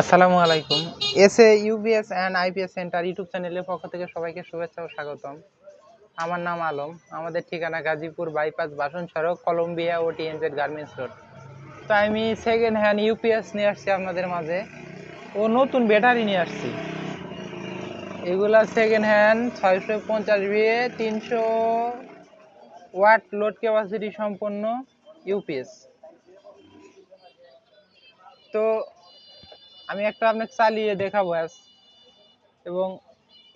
আসসালামু আলাইকুম। S A UBS and IPS center YouTube চ্যানেলের পক্ষ থেকে সবাইকে শুভেচ্ছা ও স্বাগতম। আমার নাম আলম। আমাদের ঠিকানা গাজীপুর বাইপাস বাসন সড়ক কলম্বিয়া ও টিএনজেড গার্মেন্টস রোড। তো আমি সেকেন্ড হ্যান্ড ইউপিএস নিয়ে আসছি আপনাদের মাঝে। ও নতুন ব্যাটারি নিয়ে আসছি। এগুলা সেকেন্ড হ্যান্ড ছয়শো পঞ্চাশ বিয়ে তিনশো ওয়াট লোড ক্যাপাসিটি সম্পন্ন ইউপিএস তো আমি একটা আপনাকে চালিয়ে দেখাবো এবং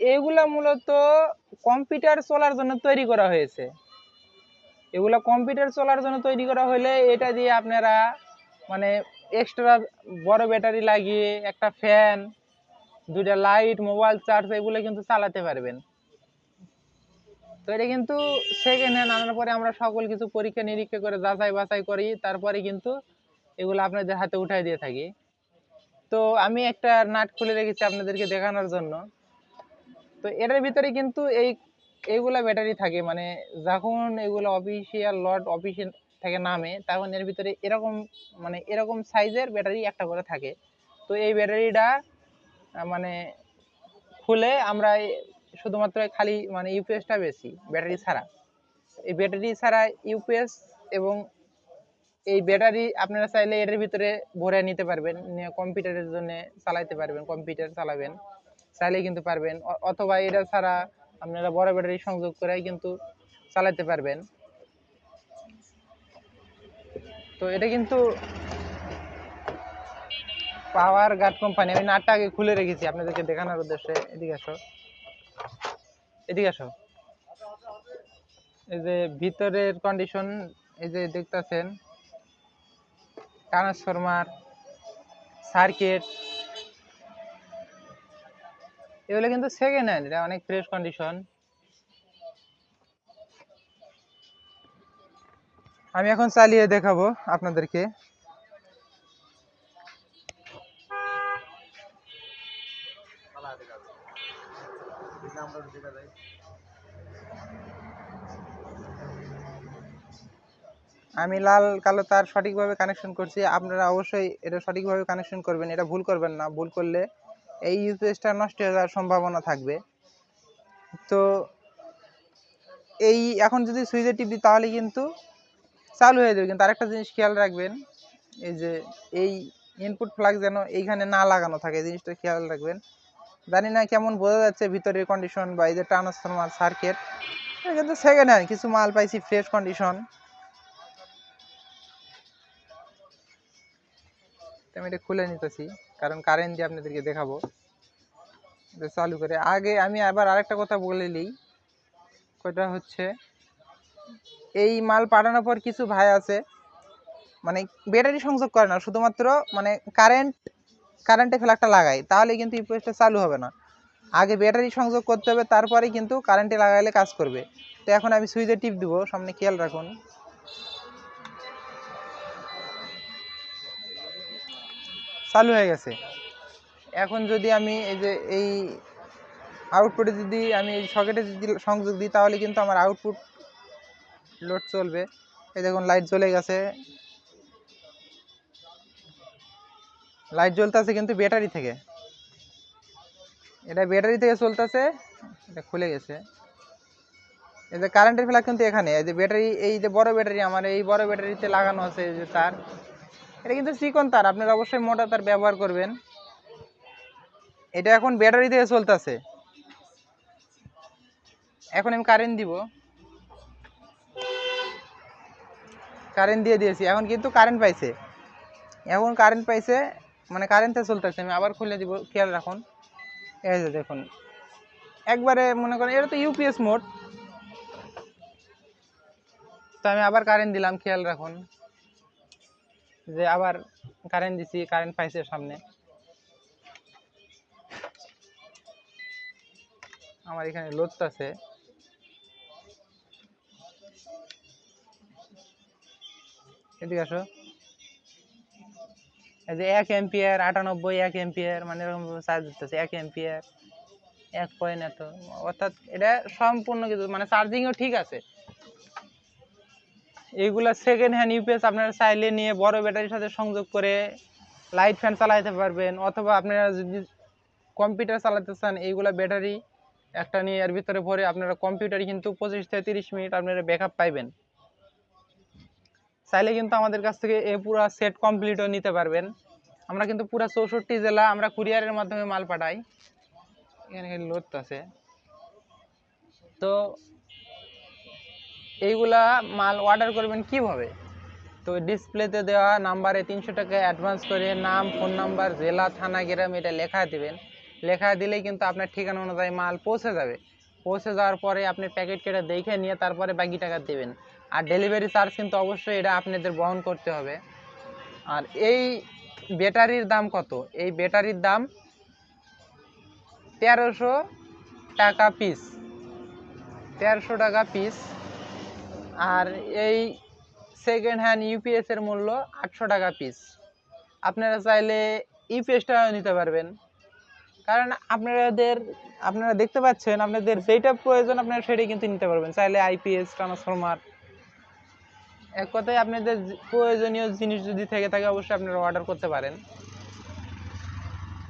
এগুলা মূলত কম্পিউটার চলার জন্য তৈরি করা হয়েছে। এগুলা কম্পিউটার চলার জন্য তৈরি করা হলে এটা দিয়ে আপনারা মানে এক্সট্রা বড় ব্যাটারি লাগিয়ে একটা ফ্যান দুইটা লাইট মোবাইল চার্জ এগুলো কিন্তু চালাতে পারবেন। তো এটা কিন্তু সেকেন্ড হ্যান্ড আনার পরে আমরা সকল কিছু পরীক্ষা নিরীক্ষা করে যাচাই বাছাই করি, তারপরে কিন্তু এগুলো আপনাদের হাতে উঠাই দিয়ে থাকি। তো আমি একটা নাট খুলে রেখেছি আপনাদেরকে দেখানোর জন্য। তো এটার ভিতরে কিন্তু এই, এইগুলা ব্যাটারি থাকে মানে যখন এগুলো অফিসিয়াল লট অফিসিয়াল থেকে নামে, তখন এর ভিতরে এরকম মানে এরকম সাইজের ব্যাটারি একটা করে থাকে। তো এই ব্যাটারিটা মানে খুলে আমরা শুধুমাত্র খালি মানে ইউপিএসটা বেশি, ব্যাটারি ছাড়া। এই ব্যাটারি ছাড়া ইউপিএস এবং এই ব্যাটারি আপনারা চাইলে এর ভিতরে ভরে নিতে পারবেন কম্পিউটারের জন্য চালাইতে পারবেন কম্পিউটার চালাবেন। চাইলে কিন্তু পারবেন। অথবা এটা ছাড়া আপনারা বড় ব্যাটারি সংযোগ করে কিন্তু চালাতে পারবেন। তো এটা কিন্তু পাওয়ার গার্ড কোম্পানি আমি নাটটা আগে খুলে রেখেছি, আপনাদেরকে দেখানোর উদ্দেশ্যে। এদিকে আসো। এদিকে আসো। এই যে ভিতরের কন্ডিশন এই যে দেখতাছেন ট্রান্সফরমার সার্কিট। এগুলো কিন্তু সেকেন্ড হ্যান্ড এটা অনেক ফ্রেশ কন্ডিশন আমি এখন চালিয়ে দেখাবো আপনাদেরকে। আমি লাল, কালো তার সঠিকভাবে কানেকশন করছি। আপনারা অবশ্যই এটা সঠিকভাবে কানেকশন করবেন। এটা ভুল করবেন না। ভুল করলে এই ইউপিএসটা নষ্ট হয়ে যাওয়ার সম্ভাবনা থাকবে। তো এই এখন যদি সুইচে টিপ তাহলে কিন্তু চালু হয়ে যাবে। কিন্তু আরেকটা জিনিস খেয়াল রাখবেন, এই যে এই ইনপুট ফ্লাগ যেন এইখানে না লাগানো থাকে জিনিসটা খেয়াল রাখবেন। জানি না কেমন বোঝা যাচ্ছে ভিতরের কন্ডিশন বা এই যে ট্রান্সফরমার সার্কিট কিন্তু সেকেন্ড হ্যান্ড কিছু মাল পাইছি ফ্রেশ কন্ডিশন আমি এটা খুলে নিতেছি, কারণ কারেন্ট দিয়ে আপনাদেরকে দেখাবো। চালু করে। আগে আমি আবার আরেকটা কথা বলে নিই। কয়টা হচ্ছে, এই মাল পাঠানোর পর কিছু ভাই আছে মানে ব্যাটারি সংযোগ করে না, শুধুমাত্র মানে কারেন্ট কারেন্টে ফ্ল্যাগটা লাগায়। তাহলে কিন্তু ইউপিএসটা চালু হবে না। আগে ব্যাটারি সংযোগ করতে হবে তারপরে কিন্তু কারেন্টে লাগাইলে কাজ করবে। তো এখন আমি সুইচে টিপ দিব, সামনে খেয়াল রাখুন। চালু হয়ে গেছে। এখন যদি আমি এই যে এই আউটপুটে যদি আমি এই সকেটে যদি সংযোগ দিই, তাহলে কিন্তু আমার আউটপুট লোড চলবে। এই দেখুন লাইট জ্বলে গেছে। লাইট জ্বলতেছে কিন্তু ব্যাটারি থেকে। এটা ব্যাটারি থেকে চলতেছে, এটা খুলে গেছে। এই যে কারেন্টের ফ্ল্যাগ কিন্তু এখানে। এই যে ব্যাটারি এই যে বড় ব্যাটারি আমার এই বড় ব্যাটারিতে লাগানো আছে এই যে তার। এটা কিন্তু চিকন তার, আপনারা অবশ্যই মোটা তার ব্যবহার করবেন। এটা এখন ব্যাটারি থেকে চলতেছে। এখন আমি কারেন্ট দিব। কারেন্ট দিয়ে দিয়েছি, এখন কিন্তু কারেন্ট পাইছে। এখন কারেন্ট পাইছে মানে কারেন্টে চলতেছে, আমি আবার খুলে দিব, খেয়াল রাখুন। এই যে দেখুন, একবারে মনে করেন, এটা তো ইউপিএস মোড তো আমি আবার কারেন্ট দিলাম, খেয়াল রাখুন। যে আবার কারেন্ট দিছি কারেন্ট পাইছে সামনে। আমার এখানে লোড আছে। এদিকে আসো। এই যে এক এম্পিয়ার আটানব্বই, এক এম্পিয়ার মানে এরকম চার্জ দিতেছে, এক এম্পিয়ার এক পয়েন্ট এত। অর্থাৎ এটা সম্পূর্ণ কিছু মানে চার্জিংও ঠিক আছে। এইগুলা সেকেন্ড হ্যান্ড ইউপিএস আপনারা চাইলে নিয়ে বড় ব্যাটারির সাথে সংযোগ করে লাইট ফ্যান চালাইতে পারবেন, অথবা আপনারা যদি কম্পিউটার চালাতে চান, এইগুলা ব্যাটারি একটা নিয়ে এর ভিতরে ভরে আপনারা কম্পিউটারে কিন্তু পঁচিশ থেকে তিরিশ মিনিট আপনারা ব্যাকআপ পাইবেন। চাইলে কিন্তু আমাদের কাছ থেকে এই পুরো সেট কমপ্লিটও নিতে পারবেন। আমরা কিন্তু পুরো চৌষট্টি জেলা আমরা কুরিয়ারের মাধ্যমে মাল পাঠাই। এখানে লোড আছে। তো এইগুলা মাল অর্ডার করবেন কীভাবে? তো ডিসপ্লেতে দেওয়া নাম্বারে তিনশো টাকা অ্যাডভান্স করে নাম ফোন নাম্বার জেলা, থানা, গ্রাম, এটা লেখা দেবেন। লেখা দিলেই কিন্তু আপনার ঠিকানা অনুযায়ী মাল পৌঁছে যাবে। পৌঁছে যাওয়ার পরে আপনি প্যাকেট কেটে দেখে নিয়ে তারপরে বাকি টাকা দেবেন। আর ডেলিভারি চার্জ কিন্তু অবশ্যই এটা আপনাদের বহন করতে হবে। আর এই ব্যাটারির দাম কত? এই ব্যাটারির দাম তেরোশো টাকা পিস তেরোশো টাকা পিস আর এই সেকেন্ড হ্যান্ড ইউপিএস এর মূল্য আটশো টাকা পিস আপনারা চাইলে ইউপিএসটা নিতে পারবেন। কারণ আপনাদের, আপনারা দেখতে পাচ্ছেন, আপনাদের যেটা প্রয়োজন আপনারা সেটাই কিন্তু নিতে পারবেন। চাইলে আইপিএস ট্রান্সফরমার এক কথায় আপনাদের প্রয়োজনীয় জিনিস যদি থেকে থাকে অবশ্যই আপনারা অর্ডার করতে পারেন।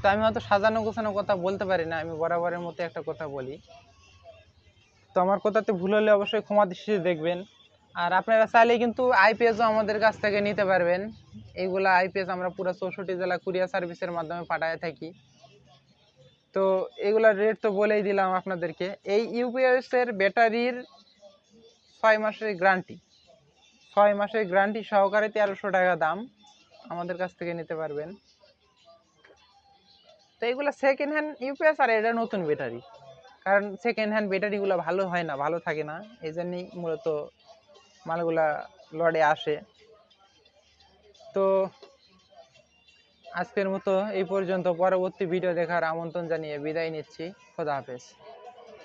তো আমি হয়তো সাজানো গোছানো কথা বলতে পারি না, আমি বরাবরের মতো একটা কথা বলি। তো আমার কথাতে ভুল হলে অবশ্যই ক্ষমা দৃষ্টিতে দেখবেন। আর আপনারা চাইলে কিন্তু আইপিএসও আমাদের কাছ থেকে নিতে পারবেন। এইগুলা আইপিএস আমরা পুরো চৌষট্টি জেলা কুরিয়ার সার্ভিসের মাধ্যমে পাঠায় থাকি। তো এগুলার রেট তো বলেই দিলাম আপনাদেরকে। এই ইউপিএস এর ব্যাটারির ছয় মাসের গ্যারান্টি ছয় মাসের গ্যারান্টি সহকারে তেরোশো টাকা দাম আমাদের কাছ থেকে নিতে পারবেন। তো এগুলো সেকেন্ড হ্যান্ড ইউপিএস আর এটা নতুন ব্যাটারি। কারণ সেকেন্ড হ্যান্ড ব্যাটারিগুলো ভালো হয় না, ভালো থাকে না। এই জন্যই মূলত মালগুলা লড়ে আসে। তো আজকের মতো এই পর্যন্ত। পরবর্তী ভিডিও দেখার আমন্ত্রণ জানিয়ে বিদায় নিচ্ছি। খোদা হাফেজ।